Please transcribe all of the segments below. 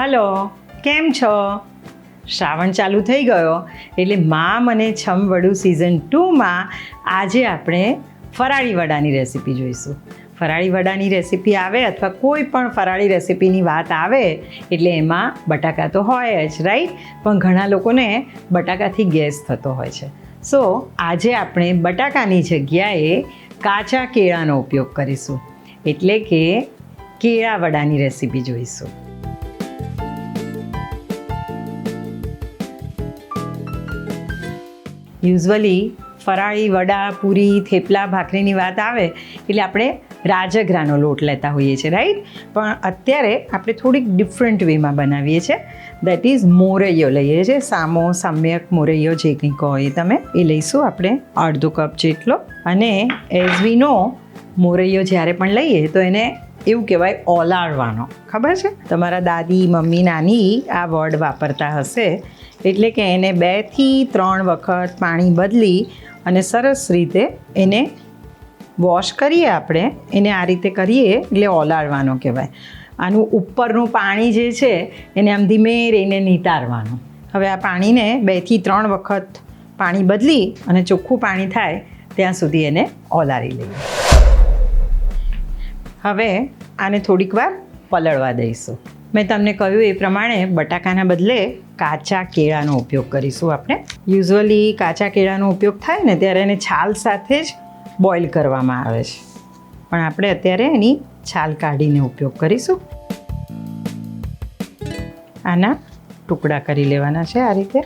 Hello, કેમ છો? શ્રાવણ ચાલુ થઈ ગયો, એટલે મા મને છમ વડું સિઝન ટુમાં આજે આપણે ફરાળી વડાની રેસીપી જોઈશું. ફરાળી વડાની રેસીપી આવે અથવા કોઈ પણ ફરાળી રેસીપીની વાત આવે, એટલે એમાં બટાકા તો હોય જ રાઈટ પણ ઘણા લોકોને બટાકાથી ગેસ થતો હોય છે. સો આજે આપણે બટાકાની જગ્યાએ કાચા કેળાનો ઉપયોગ કરીશું. એટલે કે કેળા વડાની રેસીપી જોઈશું. યુઝવલી ફરાળી, વડા, પૂરી, થેપલા, ભાખરીની વાત આવે, એટલે આપણે રાજગરાનો લોટ લેતા હોઈએ છીએ રાઈટ પણ અત્યારે આપણે થોડીક ડિફરન્ટ વેમાં બનાવીએ છીએ. દેટ ઇઝ મોરૈયો લઈએ છીએ. સામો, સમ્યક મોરૈયો જે કંઈ કહો એ તમે એ લઈશું. આપણે અડધો કપ જેટલો. અને એઝ વી નો મોરૈયો જ્યારે પણ લઈએ, તો એને એવું કહેવાય ઓલાળવાનો. ખબર છે? તમારા દાદી, મમ્મી, નાની આ વર્ડ વાપરતા હશે. એટલે કે એને બેથી ત્રણ વખત પાણી બદલી અને સરસ રીતે એને વોશ કરીએ આપણે. એને આ રીતે કરીએ એટલે ઓલાળવાનો કહેવાય. આનું ઉપરનું પાણી જે છે, એને આમ ધીમે રહીને નિતારવાનું. હવે આ પાણીને બેથી ત્રણ વખત પાણી બદલી અને ચોખ્ખું પાણી થાય, ત્યાં સુધી એને ઓલારી લઈએ. હવે આને થોડીક વાર પલળવા દઈશું. મેં તમને કહ્યું એ પ્રમાણે બટાકાના બદલે કાચા કેળાનો ઉપયોગ કરીશું આપણે. યુઝઅલી કાચા કેળાનો ઉપયોગ થાય ને ત્યારે એને છાલ સાથે જ બોઇલ કરવામાં આવે છે. પણ આપણે અત્યારે એની છાલ કાઢીને ઉપયોગ કરીશું. આના ટુકડા કરી લેવાના છે આ રીતે.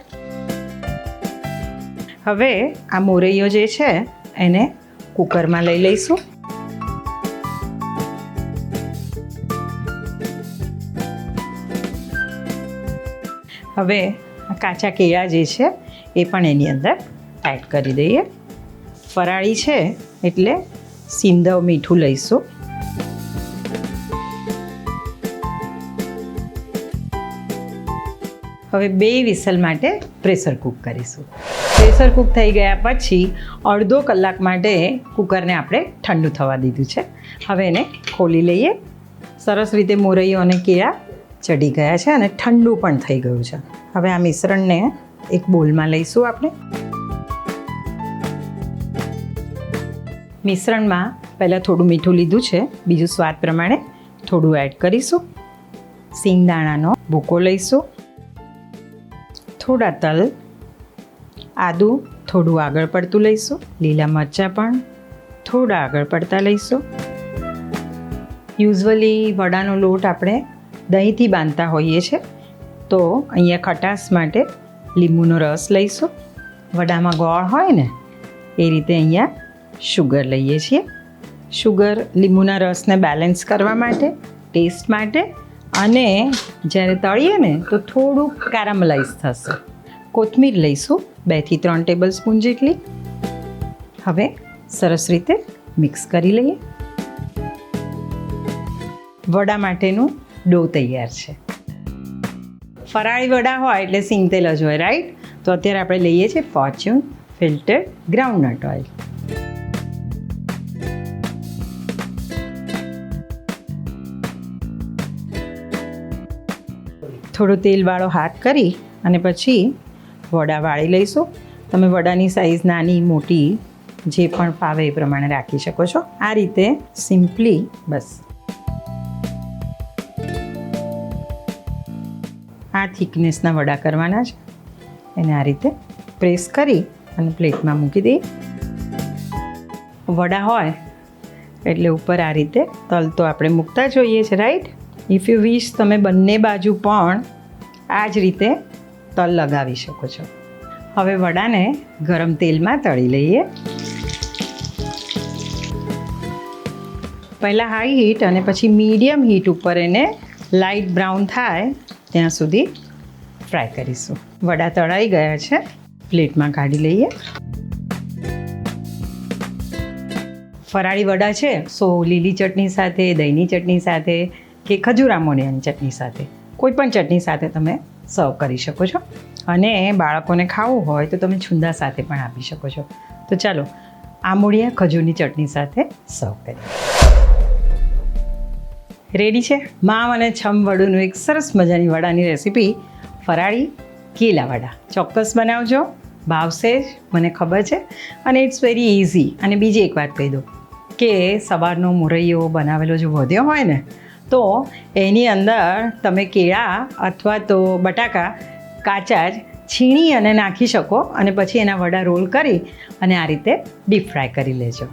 હવે આ મોરૈયો જે છે એને કુકરમાં લઈ લઈશું. હવે કાચા કેળા જે છે, એ પણ એની અંદર એડ કરી દઈએ. ફરાળી છે એટલે સિંધવ મીઠું લઈશું. હવે બે વિસલ માટે પ્રેશર કૂક કરીશું. પ્રેશર કૂક થઈ ગયા પછી અડધો કલાક માટે કુકરને આપણે ઠંડુ થવા દીધું છે. હવે એને ખોલી લઈએ. સરસ રીતે મોરૈયો અને કેળા ચડી ગયા છે અને ઠંડુ પણ થઈ ગયું છે. હવે આ મિશ્રણને એક બોલમાં લઈશું આપણે. મિશ્રણમાં પહેલાં થોડું મીઠું લીધું છે. બીજું સ્વાદ પ્રમાણે થોડું એડ કરીશું. સિંગદાણાનો ભૂકો લઈશું. થોડા તલ, આદું, થોડું આગળ પડતું લઈશું. લીલા મરચાં પણ થોડા આગળ પડતા લઈશું. યુઝવલી વડાનો લોટ આપણે દહીંથી બાંધતા હોઈએ છીએ તો અહીંયા ખટાશ માટે લીંબુનો રસ લઈશું. વડામાં ગોળ હોય ને, એ રીતે અહીંયા શુગર લઈએ છીએ. શુગર લીંબુના રસને બેલેન્સ કરવા માટે ટેસ્ટ માટે, અને જ્યારે તળીએ ને, તો થોડુંક કેરામલાઇઝ થશે. કોથમીર લઈશું, બેથી ત્રણ ટેબલ સ્પૂન જેટલી. હવે સરસ રીતે મિક્સ કરી લઈએ. વડા માટેનું ડો તૈયાર છે. ફરાળી વડા હોય એટલે સિંગતેલ જ હોય રાઈટ તો અત્યારે આપણે લઈએ છીએ ફોર્ચ્યુન ફિલ્ટર ગ્રાઉન્ડનટ ઓઇલ થોડો તેલવાળો હાથ કરી અને પછી વડા વાળી લઈશું. તમે વડાની સાઈઝ નાની, મોટી, જે પણ ફાવે એ પ્રમાણે રાખી શકો છો. આ રીતે સિમ્પલી બસ. આ થિકનેસના વડા કરવાના છે એને આ રીતે પ્રેસ કરી અને પ્લેટમાં મૂકી દઈએ વડા હોય એટલે ઉપર આ રીતે તલ તો આપણે મૂકતા જોઈએ છે રાઈટ ઇફ યુ વિશ તમે બંને બાજુ પણ આ જ રીતે તલ લગાવી શકો છો. હવે વડાને ગરમ તેલમાં તળી લઈએ. પહેલાં હાઈ હીટ અને પછી મીડિયમ હીટ ઉપર એને લાઇટ બ્રાઉન થાય ત્યાં સુધી ફ્રાય કરીશું. વડા તળાઈ ગયા છે. પ્લેટમાં કાઢી લઈએ. ફરાળી વડા છે, સો લીલી ચટણી સાથે, દહીંની ચટણી સાથે કે ખજૂર આમોનિયાની ચટણી સાથે. કોઈ પણ ચટણી સાથે તમે સર્વ કરી શકો છો. અને બાળકોને ખાવું હોય તો તમે છુંદા સાથે પણ આપી શકો છો. તો ચાલો આમોડિયા ખજૂરની ચટણી સાથે સર્વ કરીએ. રેડી છે? મામ અને છમ વડુનું એક સરસ મજાની વડાની રેસીપી ફરાળી કેલા વડા. ચોક્કસ બનાવજો. ભાવશે જ મને ખબર છે. અને ઇટ્સ વેરી ઇઝી અને બીજી એક વાત કહી દઉં કે સવારનો મુરૈયો બનાવેલો જો વધ્યો હોય ને, તો એની અંદર તમે કેળા અથવા તો બટાકા, કાચા જ છીણી અને નાખી શકો. અને પછી એના વડા રોલ કરી અને આ રીતે ડીપ ફ્રાય કરી લેજો.